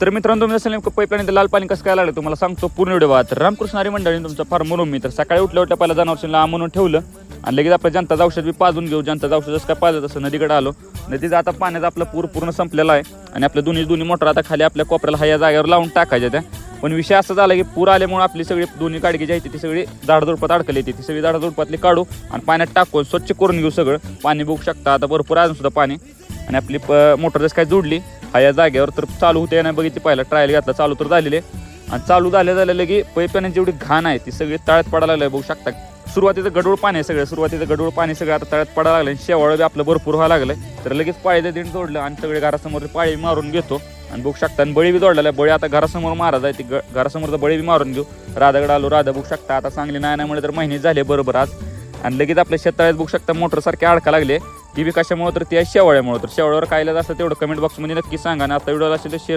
तर मित्रांनो तुम्ही जसं नेमकं पाईपलाईन लाल पाणी कसं काय लागलं तुम्हाला सांगतो. पूर्ण व्हिडिओ वाहत तर रामकृष्ण हरी मंडळी तुमचा फार म्हणून मी तर सकाळी उठल्या उठल्या पहिला जनावरशीला म्हणून ठेवलं. आणि लगेच आपलं जनताचं औषध बी पाजून घेऊ. जनताचं औषध जसं काय पाजत असं नदीकडे आलो. नदीचं आता पाण्याचा आपलं पूर पूर्ण संपलेला आहे. आणि आपल्या दोन्ही दोन्ही मोटर आता खाली आपल्या कोपऱ्याला हा या जागेवर लावून टाकायच्या त्या. पण विषय असा झाला की पूर आल्यामुळे आपली सगळी दोन्ही काडकी जी आहे ती सगळी झाडझुडपात अडकली येते ती सगळी झाडझुडपातली काढू आणि पाण्यात टाकून स्वच्छ करून घेऊ सगळं. पाणी बघू शकता. आता भरपूर अजून सुद्धा पाणी. आणि आपली प- मोटर जसं काय जोडली हा या जागेवर तर चालू होते नाही बघितली पहिला ट्रायल घातला चालू तर झालेले. आणि चालू झाल्या झाल्या लगे पैपाण्याची जेवढी घाण आहे ती सगळी तळ्यात पडायला लागली. बघू शकता सुरुवातीचं गडूळ पाणी आहे सगळं सुरुवातीचं गडूळ पाणी सगळं आता तळ्यात पडायला लागलं आणि शेवाळं बी आपलं भरपूर व्हायला लागलं. तर लगेच पाळीचं दिन जोडलं आणि सगळे घरासमोर पाळी मारून घेतो. आणि बघू शकता आणि बळी बी जोडलेला बळी आता घरासमोर मारा आहे ती ग- घरासमोरचा बळी बी मारून घेऊ. राधागड आलो राधा बघू शकता आता चांगली नाही नाही तर महिने झाले बरोबर आज. आणि लगेच आपल्या शेताळ्यात बघू शकता मोटरसारखे अडका लागले. ती बी कशामुळे तर त्या आहे शेवाळ्यामुळे तर शेवाळ्यावर काय असतं तेवढं कमेंट बॉक्समध्ये नक्की सांगा. आणि आता व्हिडिओ असेल तर शेअर